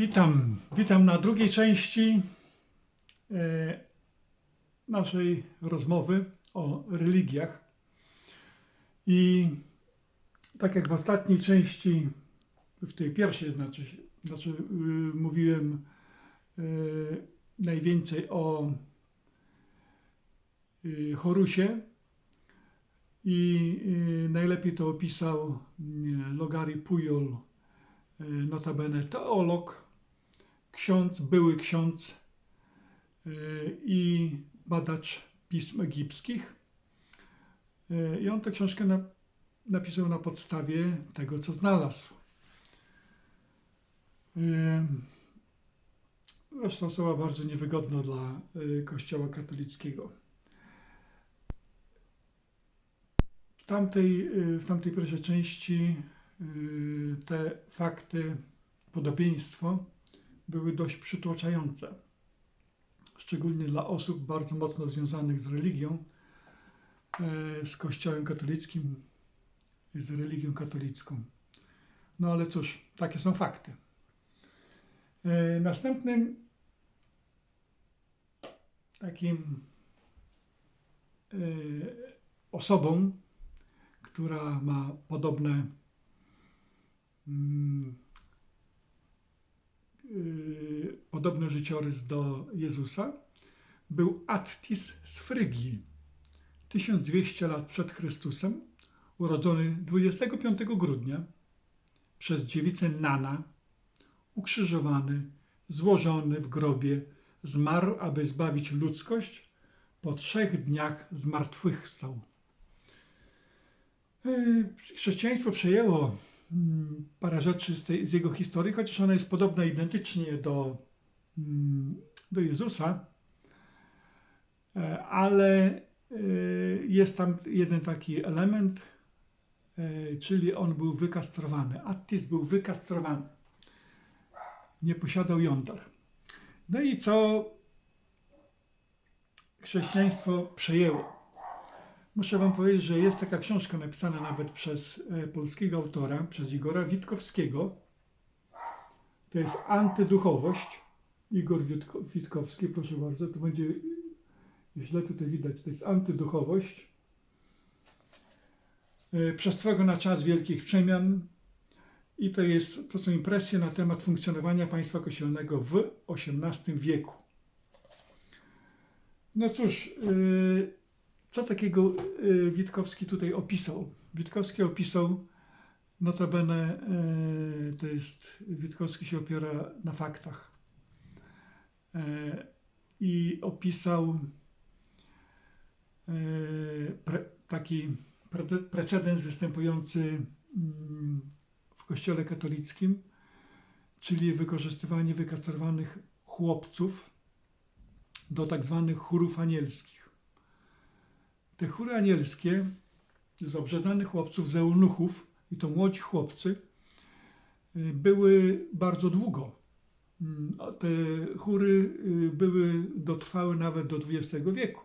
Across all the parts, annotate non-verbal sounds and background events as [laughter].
Witam, witam na drugiej części e, naszej rozmowy o religiach. I tak jak w ostatniej części, w tej pierwszej znaczy, znaczy y, mówiłem y, najwięcej o y, Horusie i y, najlepiej to opisał y, Logari Pujol, y, notabene teolog, ksiądz, były ksiądz y, i badacz pism egipskich. Y, I on tę książkę na, napisał na podstawie tego, co znalazł. Y, Zresztą osoba bardzo niewygodna dla y, Kościoła katolickiego. W tamtej, y, w tamtej pierwszej części y, te fakty, podobieństwo były dość przytłaczające. Szczególnie dla osób bardzo mocno związanych z religią, e, z Kościołem katolickim z religią katolicką. No ale cóż, takie są fakty. E, Następnym takim e, osobą, która ma podobne mm, y, podobny życiorys do Jezusa, był Attis z Frygii, 1200 lat przed Chrystusem, urodzony 25 grudnia przez dziewicę Nana, ukrzyżowany, złożony w grobie, zmarł, aby zbawić ludzkość, po trzech dniach zmartwychwstał. Y, Chrześcijaństwo przejęło parę rzeczy z, tej, z jego historii, chociaż ona jest podobna identycznie do, mm, do Jezusa, E, ale y, jest tam jeden taki element, y, czyli on był wykastrowany. Attis był wykastrowany. Nie posiadał jąder. No i co chrześcijaństwo przejęło? Muszę Wam powiedzieć, że jest taka książka napisana nawet przez e, polskiego autora, przez Igora Witkowskiego. To jest Antyduchowość. Igor Witko, Witkowski, proszę bardzo, to będzie źle tutaj widać, to jest Antyduchowość. E, Przestroga na czas wielkich przemian. I to, jest, to są impresje na temat funkcjonowania państwa kościelnego w XVIII wieku. No cóż, yy, co takiego y, Witkowski tutaj opisał? Witkowski opisał, notabene y, to jest, Witkowski się opiera na faktach. Y, I opisał pre, taki pre- precedens występujący mm, w kościele katolickim, czyli wykorzystywanie wykastrowanych chłopców do tak zwanych chórów anielskich. Te chóry anielskie z obrzezanych chłopców, z eunuchów, i to młodzi chłopcy, y, były bardzo długo. Mm, Te chóry y, były, dotrwały nawet do XX wieku.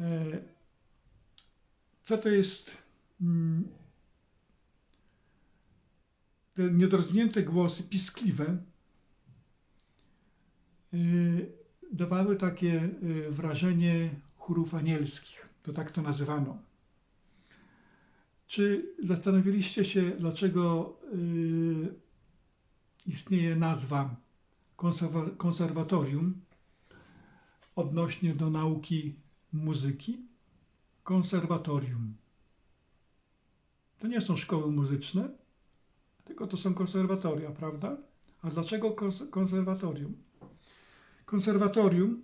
E, Co to jest mm, te niedorozwinięte głosy, piskliwe, y, dawały takie wrażenie chórów anielskich. To tak to nazywano. Czy zastanowiliście się, dlaczego y, istnieje nazwa konserwa- konserwatorium odnośnie do nauki muzyki? Konserwatorium. To nie są szkoły muzyczne, tylko to są konserwatoria, prawda? A dlaczego kons- konserwatorium? Konserwatorium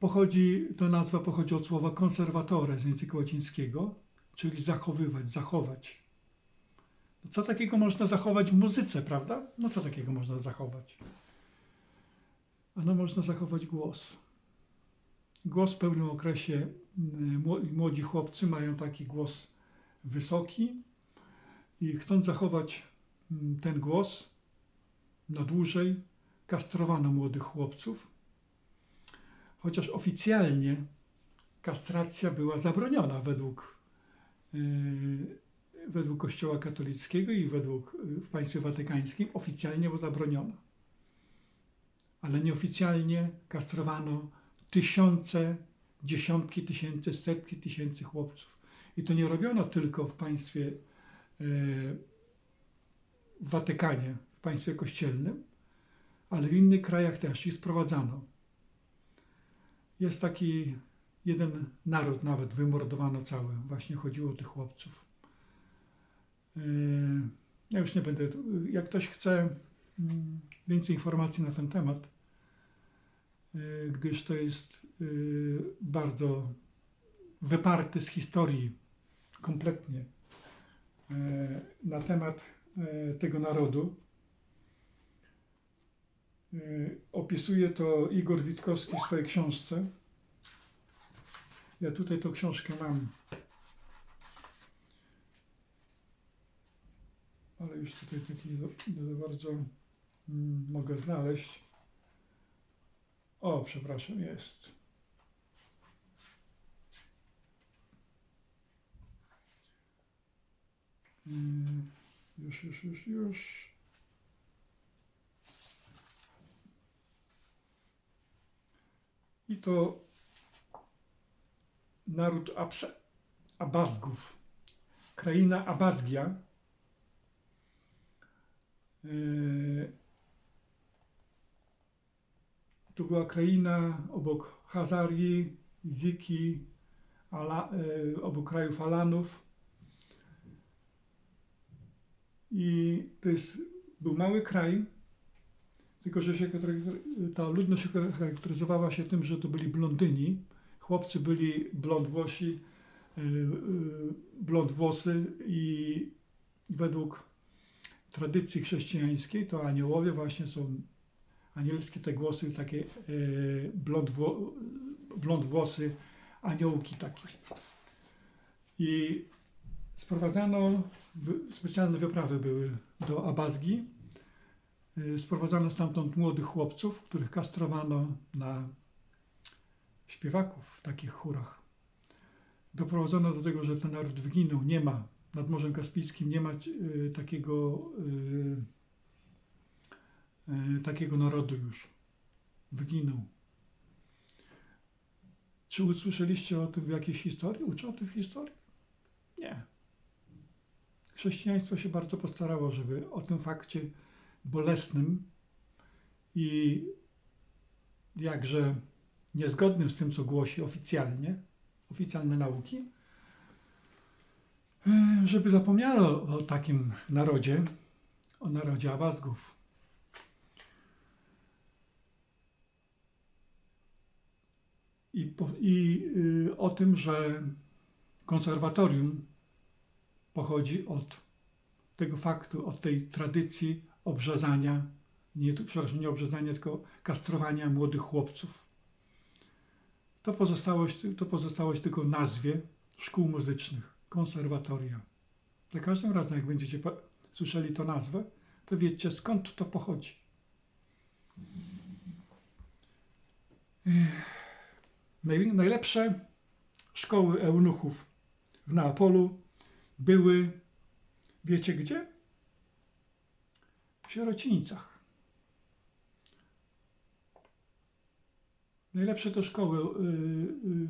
pochodzi, ta nazwa pochodzi od słowa conservatore z języka łacińskiego, czyli zachowywać, zachować. No co takiego można zachować w muzyce, prawda? No co takiego można zachować? Ano można zachować głos. Głos w pewnym okresie mm, mło- młodzi chłopcy mają taki głos wysoki i chcąc zachować mm, ten głos na dłużej, kastrowano młodych chłopców, chociaż oficjalnie kastracja była zabroniona według, yy, według Kościoła katolickiego i według y, w państwie watykańskim oficjalnie było zabroniona. Ale nieoficjalnie kastrowano tysiące, dziesiątki tysięcy, setki tysięcy chłopców. I to nie robiono tylko w państwie e, w Watykanie, w państwie kościelnym, ale w innych krajach też i sprowadzano. Jest taki jeden naród nawet wymordowano cały. Właśnie chodziło o tych chłopców. Yy, Ja już nie będę. Jak ktoś chce mm, więcej informacji na ten temat, yy, gdyż to jest yy, bardzo wyparty z historii kompletnie na temat tego narodu. Yy, Opisuje to Igor Witkowski w swojej książce. Ja tutaj tą książkę mam. Ale już tutaj taki nie za- nie za bardzo mm, mogę znaleźć. O, przepraszam, jest. Mm, Już, już, już, już. I to naród Abs- Abazgów, kraina Abazgia. Yy, To była kraina obok Hazarii, Ziki, Ala, yy, obok krajów Alanów. I to jest, był mały kraj, tylko że się, ta ludność charakteryzowała się tym, że to byli blondyni. Chłopcy byli blond włosi, yy, yy, blond włosy i według tradycji chrześcijańskiej to aniołowie właśnie są anielskie te głosy, takie yy, blond, wło, blond włosy, aniołki takie. I sprowadzano, specjalne wyprawy były do Abazgi. Yy, Sprowadzano stamtąd młodych chłopców, których kastrowano na śpiewaków w takich chórach. Doprowadzono do tego, że ten naród wyginął. Nie ma nad Morzem Kaspijskim nie ma y, takiego, y, y, takiego narodu już. Wyginął. Czy usłyszeliście o tym w jakiejś historii? Uczą o tym w historii? Nie. Chrześcijaństwo się bardzo postarało, żeby o tym fakcie bolesnym i jakże niezgodnym z tym, co głosi oficjalnie, oficjalne nauki, żeby zapomniano o takim narodzie, o narodzie Abazgów. I, po, i y, o tym, że konserwatorium pochodzi od tego faktu, od tej tradycji obrzezania, nie, przepraszam, nie obrzezania, tylko kastrowania młodych chłopców. To pozostałość, to pozostałość tylko w nazwie szkół muzycznych, konserwatoria. Za każdym razem, jak będziecie słyszeli tę nazwę, to wiecie skąd to pochodzi. Najlepsze szkoły eunuchów w Neapolu były, wiecie gdzie? W sierocińcach. Najlepsze to szkoły y, y,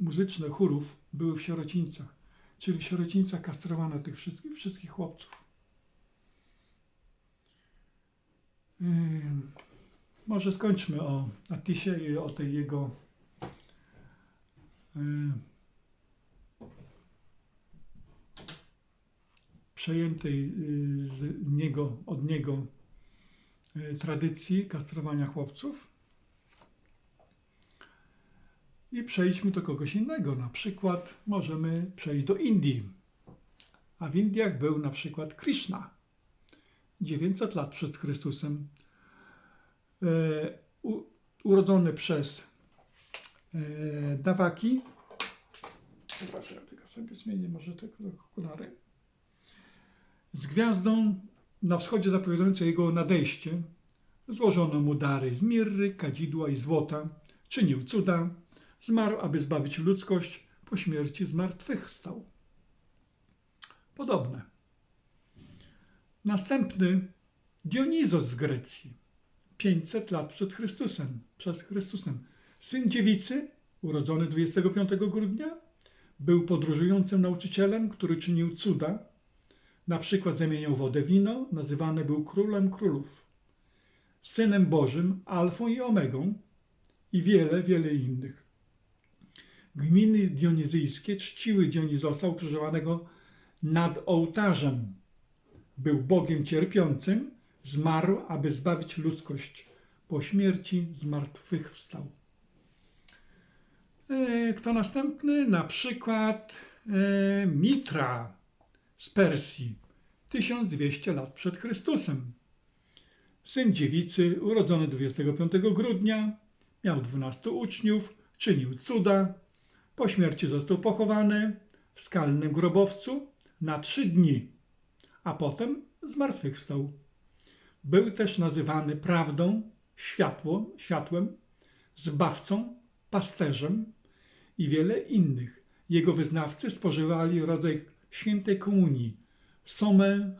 muzyczne chórów były w sierocińcach. Czyli w sierocińcach kastrowano tych wszystkich, wszystkich chłopców. Ym, może skończmy o Atisie i o tej jego przejętej y, z niego, od niego y, tradycji kastrowania chłopców. I przejdźmy do kogoś innego. Na przykład możemy przejść do Indii. A w Indiach był na przykład Krishna. 900 lat przed Chrystusem. E, urodzony przez e, Dawaki. Przepraszam, ja tylko sobie zmienię może te okulary. Z gwiazdą na wschodzie zapowiadającą jego nadejście złożono mu dary z mirry, kadzidła i złota. Czynił cuda. Zmarł, aby zbawić ludzkość. Po śmierci zmartwychwstał. Podobne. Następny Dionizos z Grecji. 500 lat przed Chrystusem. Przed Chrystusem. Syn dziewicy, urodzony 25 grudnia, był podróżującym nauczycielem, który czynił cuda. Na przykład zamieniał wodę wino, nazywany był królem królów. Synem Bożym, alfą i omegą i wiele, wiele innych. Gminy dionizyjskie czciły Dionizosa ukrzyżowanego nad ołtarzem. Był Bogiem cierpiącym, zmarł, aby zbawić ludzkość. Po śmierci zmartwychwstał. E, Kto następny? Na przykład e, Mitra z Persji, 1200 lat przed Chrystusem. Syn dziewicy, urodzony 25 grudnia, miał 12 uczniów, czynił cuda. Po śmierci został pochowany w skalnym grobowcu na trzy dni, a potem zmartwychwstał. Był też nazywany prawdą, światło, światłem, zbawcą, pasterzem i wiele innych. Jego wyznawcy spożywali rodzaj świętej komunii, somę.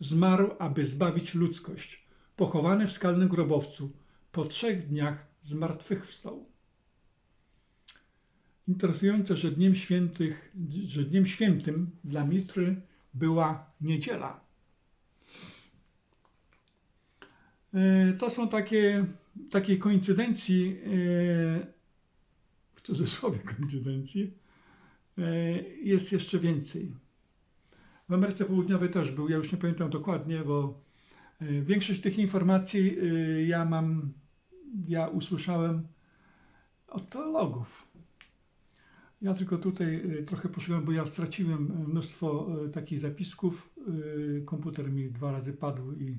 Zmarł, aby zbawić ludzkość. Pochowany w skalnym grobowcu, po trzech dniach zmartwychwstał. Interesujące, że dniem, świętych, że dniem świętym dla Mitry była niedziela. E, To są takie, takie koincydencji, e, w cudzysłowie koincydencji, e, jest jeszcze więcej. W Ameryce Południowej też był, ja już nie pamiętam dokładnie, bo e, większość tych informacji e, ja mam, ja usłyszałem od teologów. Ja tylko tutaj e, trochę poszukałem, bo ja straciłem mnóstwo takich zapisków. Komputer mi dwa razy padł i,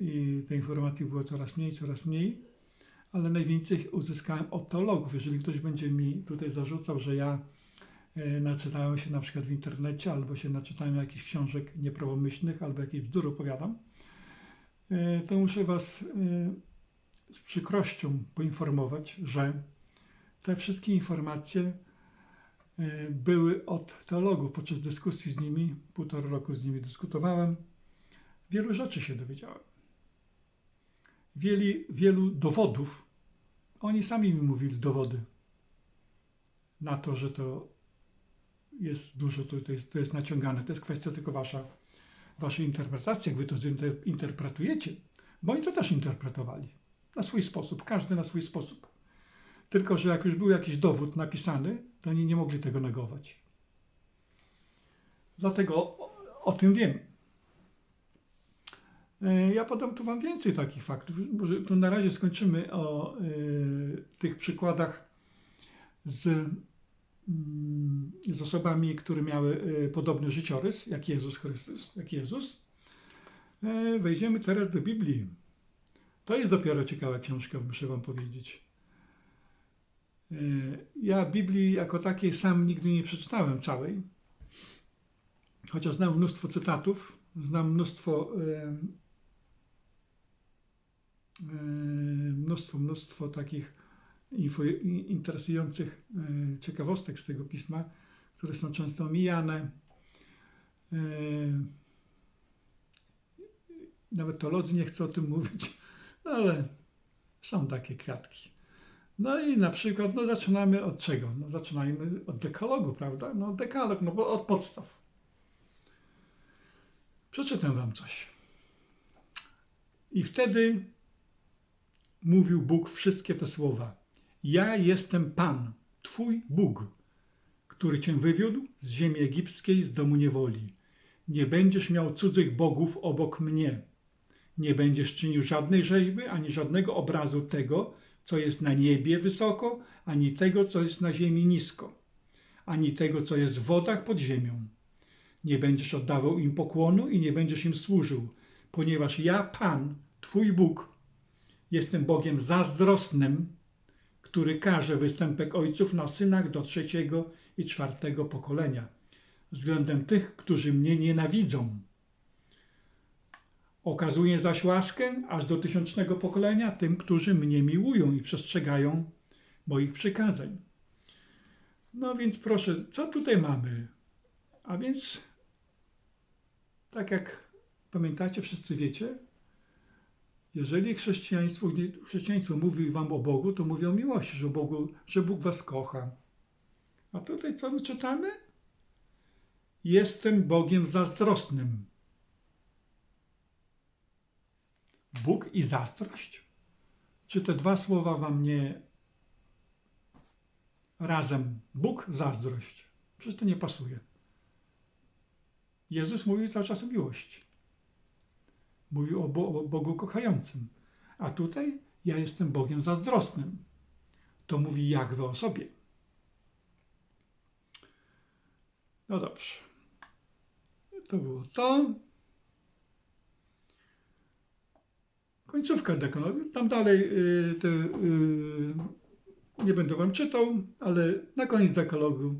i informacji było coraz mniej, coraz mniej. Ale najwięcej uzyskałem od teologów. Jeżeli ktoś będzie mi tutaj zarzucał, że ja naczytałem się na przykład w internecie, albo się naczytałem jakichś książek nieprawomyślnych, albo jakieś bzdury opowiadam, e, to muszę Was e, z przykrością poinformować, że te wszystkie informacje e, były od teologów. Podczas dyskusji z nimi, półtora roku z nimi dyskutowałem, wielu rzeczy się dowiedziałem. Wieli, wielu dowodów, oni sami mi mówili dowody na to, że to jest dużo, to, to, jest, to jest naciągane. To jest kwestia tylko wasza, waszej interpretacji, jak wy to interpretujecie. Bo oni to też interpretowali na swój sposób, każdy na swój sposób. Tylko, że jak już był jakiś dowód napisany, to oni nie mogli tego negować. Dlatego o, o tym wiem. E, Ja podam tu Wam więcej takich faktów. Może tu na razie skończymy o e, tych przykładach z, z osobami, które miały e, podobny życiorys, jak Jezus Chrystus, jak Jezus. E, Wejdziemy teraz do Biblii. To jest dopiero ciekawa książka, muszę Wam powiedzieć. E, Ja Biblii jako takiej sam nigdy nie przeczytałem całej, chociaż znam mnóstwo cytatów, znam mnóstwo, mnóstwo, mnóstwo takich interesujących e, ciekawostek z tego pisma, które są często omijane. E, Nawet teolodzy nie chcą o tym mówić, no ale są takie kwiatki. No i na przykład, no zaczynamy od czego? No zaczynajmy od dekalogu, prawda? No dekalog, no bo od podstaw. Przeczytam wam coś. I wtedy mówił Bóg wszystkie te słowa. Ja jestem Pan, Twój Bóg, który Cię wywiódł z ziemi egipskiej, z domu niewoli. Nie będziesz miał cudzych bogów obok mnie. Nie będziesz czynił żadnej rzeźby, ani żadnego obrazu tego, co jest na niebie wysoko, ani tego, co jest na ziemi nisko, ani tego, co jest w wodach pod ziemią. Nie będziesz oddawał im pokłonu i nie będziesz im służył, ponieważ ja, Pan, Twój Bóg, jestem Bogiem zazdrosnym, który każe występek ojców na synach do trzeciego i czwartego pokolenia, względem tych, którzy mnie nienawidzą. Okazuje zaś łaskę aż do tysiącznego pokolenia tym, którzy mnie miłują i przestrzegają moich przykazań. No więc proszę, co tutaj mamy? A więc, tak jak pamiętacie, wszyscy wiecie, jeżeli chrześcijaństwo, chrześcijaństwo mówi wam o Bogu, to mówi o miłości, że, Bogu, że Bóg was kocha. A tutaj co my czytamy? Jestem Bogiem zazdrosnym. Bóg i zazdrość? Czy te dwa słowa wam nie razem? Bóg, zazdrość. Przecież to nie pasuje. Jezus mówi cały czas o miłości. Mówił o, Bo- o Bogu kochającym. A tutaj ja jestem Bogiem zazdrosnym. To mówi Jahwe o sobie. No dobrze. To było to. Końcówka dekalogu. Tam dalej y, te, y, nie będę wam czytał, ale na koniec dekalogu.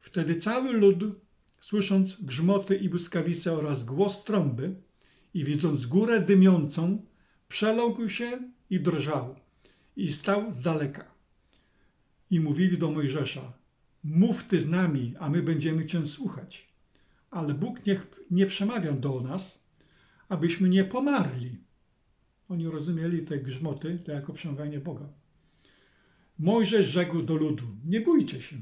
Wtedy cały lud, słysząc grzmoty i błyskawice oraz głos trąby i widząc górę dymiącą, przeląkł się i drżał i stał z daleka. I mówili do Mojżesza, mów ty z nami, a my będziemy cię słuchać. Ale Bóg niech nie przemawia do nas, abyśmy nie pomarli. Oni rozumieli te grzmoty to jako przemawianie Boga. Mojżesz rzekł do ludu: Nie bójcie się.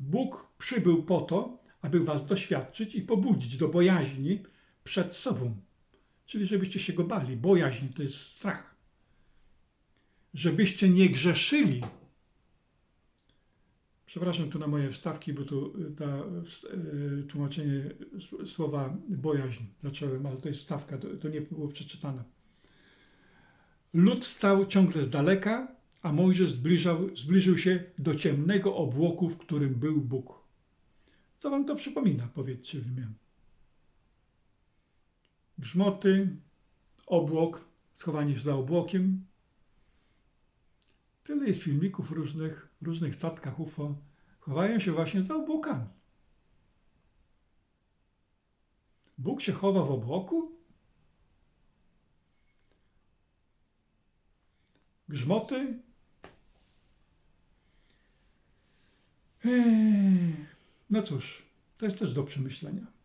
Bóg przybył po to, aby was doświadczyć i pobudzić do bojaźni przed sobą. Czyli żebyście się go bali. Bojaźń to jest strach. Żebyście nie grzeszyli. Przepraszam tu na moje wstawki, bo tu y, ta, y, tłumaczenie słowa bojaźń zacząłem, ale to jest wstawka, to, to nie było przeczytane. Lud stał ciągle z daleka, a Mojżesz zbliżał, zbliżył się do ciemnego obłoku, w którym był Bóg. Co wam to przypomina, powiedzcie w imię. Grzmoty, obłok, schowanie się za obłokiem. Tyle jest filmików różnych, różnych statkach UFO. Chowają się właśnie za obłokami. Bóg się chowa w obłoku? Grzmoty? No cóż, to jest też do przemyślenia.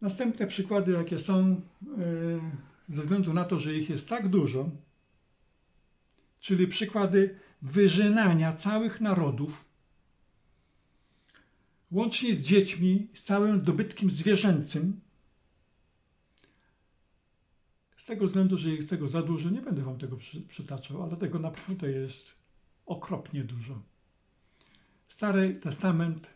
Następne przykłady, jakie są, e, ze względu na to, że ich jest tak dużo, czyli przykłady wyżynania całych narodów, łącznie z dziećmi, z całym dobytkiem zwierzęcym. Z tego względu, że jest tego za dużo, nie będę wam tego przy, przytaczał, ale tego naprawdę jest okropnie dużo. Stary Testament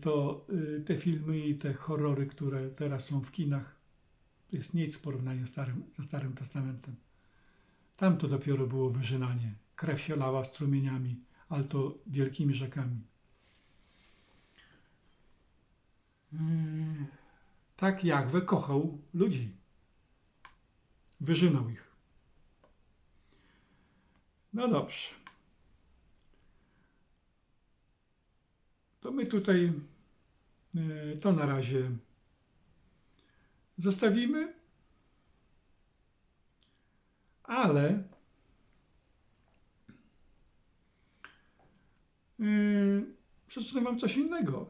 to e, te filmy i te horrory, które teraz są w kinach, to jest nic w porównaniu z Starym, ze Starym Testamentem. Tam to dopiero było wyżynanie. Krew się lała strumieniami, ale to wielkimi rzekami. Yy, Tak Jahwe kochał ludzi. Wyżynał ich. No dobrze. To my tutaj yy, to na razie zostawimy. Ale yy, przeczytam wam coś innego.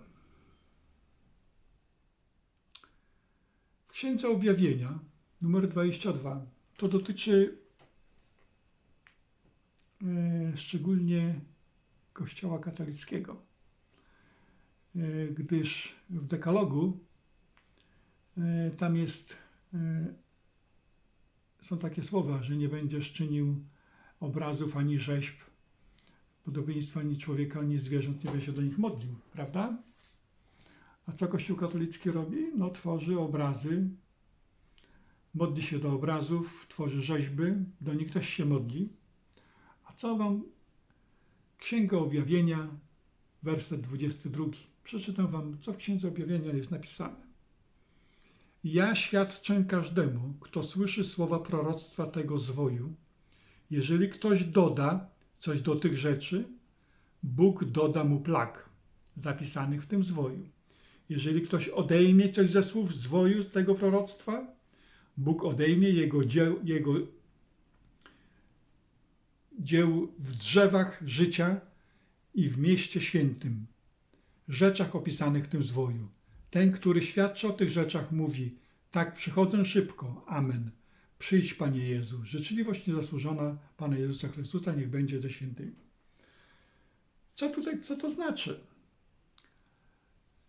W Księdze Objawienia, numer 22, to dotyczy yy, szczególnie Kościoła katolickiego, gdyż w dekalogu yy, tam jest yy, są takie słowa, że nie będziesz czynił obrazów ani rzeźb, podobieństwa ani człowieka, ani zwierząt, nie będziesz się do nich modlił, prawda? A co Kościół katolicki robi? No tworzy obrazy, modli się do obrazów, tworzy rzeźby, do nich też się modli. A co wam Księga Objawienia, werset 22. Przeczytam wam, co w Księdze Objawienia jest napisane. Ja świadczę każdemu, kto słyszy słowa proroctwa tego zwoju. Jeżeli ktoś doda coś do tych rzeczy, Bóg doda mu plag zapisanych w tym zwoju. Jeżeli ktoś odejmie coś ze słów zwoju tego proroctwa, Bóg odejmie jego dzieł, jego dzieł w drzewach życia i w mieście świętym, rzeczach opisanych w tym zwoju. Ten, który świadczy o tych rzeczach, mówi: Tak, przychodzę szybko. Amen. Przyjdź, Panie Jezu. Życzliwość niezasłużona Pana Jezusa Chrystusa niech będzie ze świętymi. Co tutaj, co to znaczy?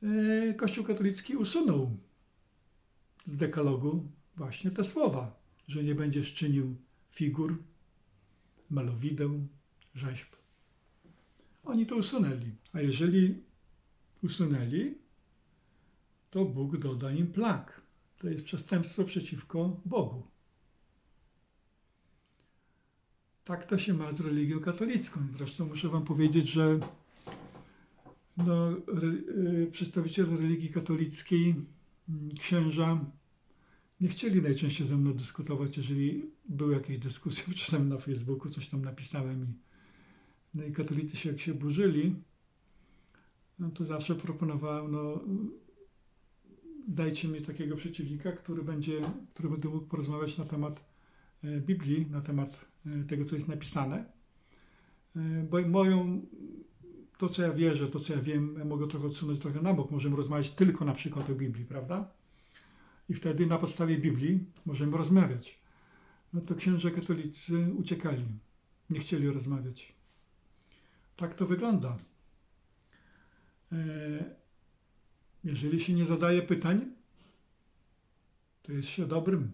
E, Kościół katolicki usunął z dekalogu właśnie te słowa, że nie będziesz czynił figur, malowideł, rzeźb. Oni to usunęli. A jeżeli usunęli, to Bóg doda im plag. To jest przestępstwo przeciwko Bogu. Tak to się ma z religią katolicką. Zresztą muszę Wam powiedzieć, że no, re, y, przedstawiciele religii katolickiej, mm, księża, nie chcieli najczęściej ze mną dyskutować, jeżeli były jakieś dyskusje, [laughs] czasem na Facebooku coś tam napisałem i, no i katolicy się jak się burzyli, no to zawsze proponowałem, no dajcie mi takiego przeciwnika, który będzie, który będę mógł porozmawiać na temat e, Biblii, na temat e, tego, co jest napisane. E, Bo moją, to co ja wierzę, to co ja wiem, ja mogę trochę odsunąć trochę na bok. Możemy rozmawiać tylko na przykład o Biblii, prawda? I wtedy na podstawie Biblii możemy rozmawiać. No to księża katolicy uciekali, nie chcieli rozmawiać. Tak to wygląda. E, Jeżeli się nie zadaje pytań, to jest się dobrym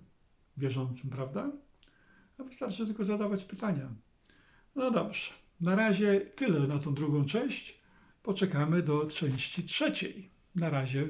wierzącym, prawda? A wystarczy tylko zadawać pytania. No dobrze. Na razie tyle na tą drugą część. Poczekamy do części trzeciej. Na razie